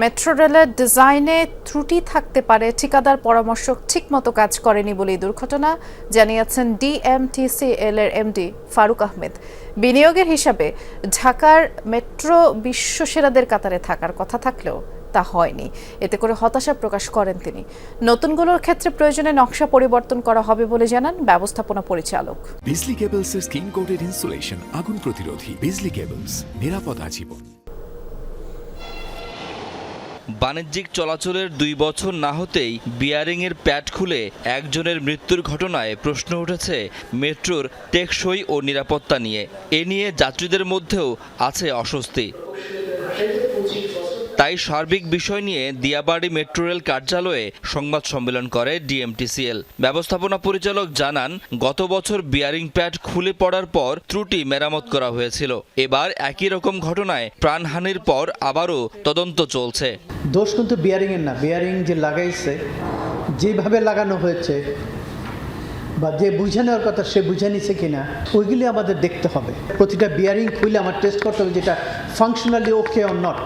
Metro রেলের ডিজাইনে ত্রুটি থাকতে পারে, ঠিকাদার পরামর্শক ঠিকমতো কাজ করেনি বলে এই দুর্ঘটনা জানিয়েছেন ডিএমটিসিএল এর এমডি ফারুক আহমেদ। বিনিয়োগের হিসাবে ঢাকার মেট্রো বিশ্বসেরাদের কাতারে থাকার কথা থাকলেও তা হয়নি। এতে করে হতাশা প্রকাশ করেন তিনি। নতুনগুলোর ক্ষেত্রে প্রয়োজনে নকশা পরিবর্তন করা হবে বলে জানান ব্যবস্থাপনা পরিচালক। বিজলি কেবলসের স্কিন কোটেড ইনসুলেশন আগুন প্রতিরোধী বিজলি কেবলস, নিরাপদ আজীবন। বাণিজ্যিক চলাচলের দুই বছর না হতেই বিয়ারিংয়ের প্যাড খুলে একজনের মৃত্যুর ঘটনায় প্রশ্ন উঠেছে মেট্রোর টেকসই ও নিরাপত্তা নিয়ে। এ নিয়ে যাত্রীদের মধ্যেও আছে অস্বস্তি। তাই সার্বিক বিষয় নিয়ে দিয়াবাড়ি মেট্রো রেল কার্যালয়ে সংবাদ সম্মেলন করে ডিএমটিসিএল। ব্যবস্থাপনা পরিচালক জানান, গত বছর বিয়ারিং প্যাড খুলে পড়ার পর ত্রুটি মেরামত করা হয়েছিল। এবার একই রকম ঘটনায় প্রাণহানির পর আবারও তদন্ত চলছে। দোষ কিন্তু বিয়ারিংয়ের না। বিয়ারিং যে লাগাইছে, যেভাবে লাগানো হয়েছে, বা যে বুঝে নেওয়ার কথা সে বুঝে নিছে কিনা, ওইগুলি আমাদের দেখতে হবে। প্রতিটা বিয়ারিং খুলে আমার টেস্ট করতে হবে যেটা ফাংশনালি ওকে অর নট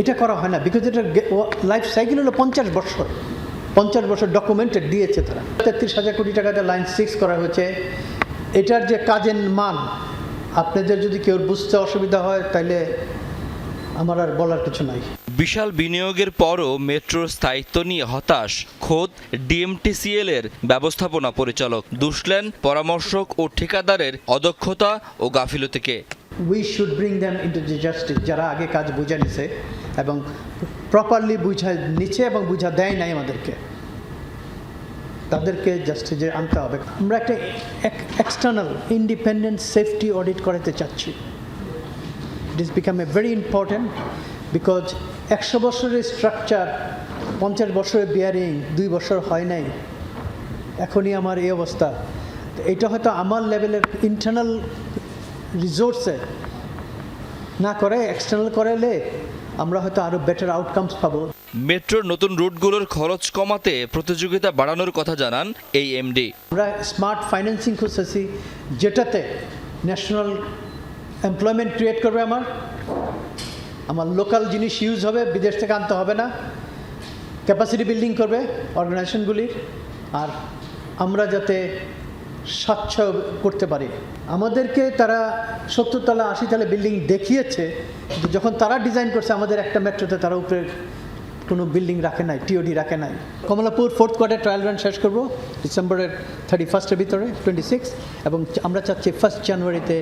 এটা করা হয় না বিকজ এটা লাইফ সাইকেল হলো পঞ্চাশ বছর। পঞ্চাশ বছর ডকুমেন্টেড দিয়েছে তারা। তেত্রিশ হাজার কোটি টাকাতে লাইন সিক্স করা হয়েছে। এটার যে কাজের মান, আপনাদের যদি কেউ বুঝতে অসুবিধা হয় তাহলে আমার আর বলার কিছু নাই। বিশাল বিনিয়োগের পরও মেট্রোর স্থায়িত্ব নিয়ে হতাশ খোদ ডিএমটিসিএল এর ব্যবস্থাপনা পরিচালক দুষলেন পরামর্শক ও ঠিকাদারের অদক্ষতা ও গাফিলতিকে। We should bring them into the justice যারা আগে কাজ বুঝে নিছে এবং প্রপারলি বুঝা নিচ্ছে এবং বুঝা দেয় নাই আমাদেরকে। তাদেরকে জাস্টিসে আনতে হবে। আমরা একটা এক্সটার্নাল ইন্ডিপেন্ডেন্ট সেফটি অডিট করাতে চাচ্ছি। It is become a very important because একশো বছরের স্ট্রাকচার পঞ্চাশ বছরের বিয়ারিং দুই বছর হয় নাই। এখনই আমার এই অবস্থা। এটা হয়তো আমার লেভেলের ইন্টারনাল রিসোর্সে না করে এক্সটার্নাল করালে আমরা হয়তো আরও বেটার আউটকামস পাবো। মেট্রোর নতুন রুটগুলোর খরচ কমাতে প্রতিযোগিতা বাড়ানোর কথা জানান এই এমডি আমরা স্মার্ট ফাইন্যান্সিং খুঁজতেছি যেটাতে ন্যাশনাল এমপ্লয়মেন্ট ক্রিয়েট করবে আমার। আমার লোকাল জিনিস ইউজ হবে, বিদেশ থেকে আনতে হবে না। ক্যাপাসিটি বিল্ডিং করবে অর্গানাইজেশনগুলির আর আমরা যাতে স্বচ্ছ করতে পারি। আমাদেরকে তারা সত্তরতলা আশিতলা আশি তলা বিল্ডিং দেখিয়েছে যখন তারা ডিজাইন করছে, আমাদের একটা মেট্রোতে তারা উপরে কোনো বিল্ডিং রাখে নাই টিওডি রাখে নাই। Kamalapur fourth quarter trial run শেষ করব ডিসেম্বরের থার্টি ফার্স্টের ভিতরে টোয়েন্টি সিক্স এবং আমরা চাচ্ছি ফার্স্ট জানুয়ারিতে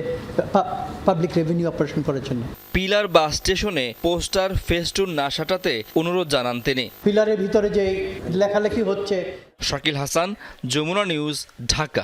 পাবলিক রেভিনিউ অপারেশন করার জন্য। পিলার বাস স্টেশনে পোস্টার ফেস্টুন না সাটাতে অনুরোধ জানান তিনি। পিলারের ভিতরে যে লেখালেখি হচ্ছে শাকিল হাসান যমুনা নিউজ ঢাকা।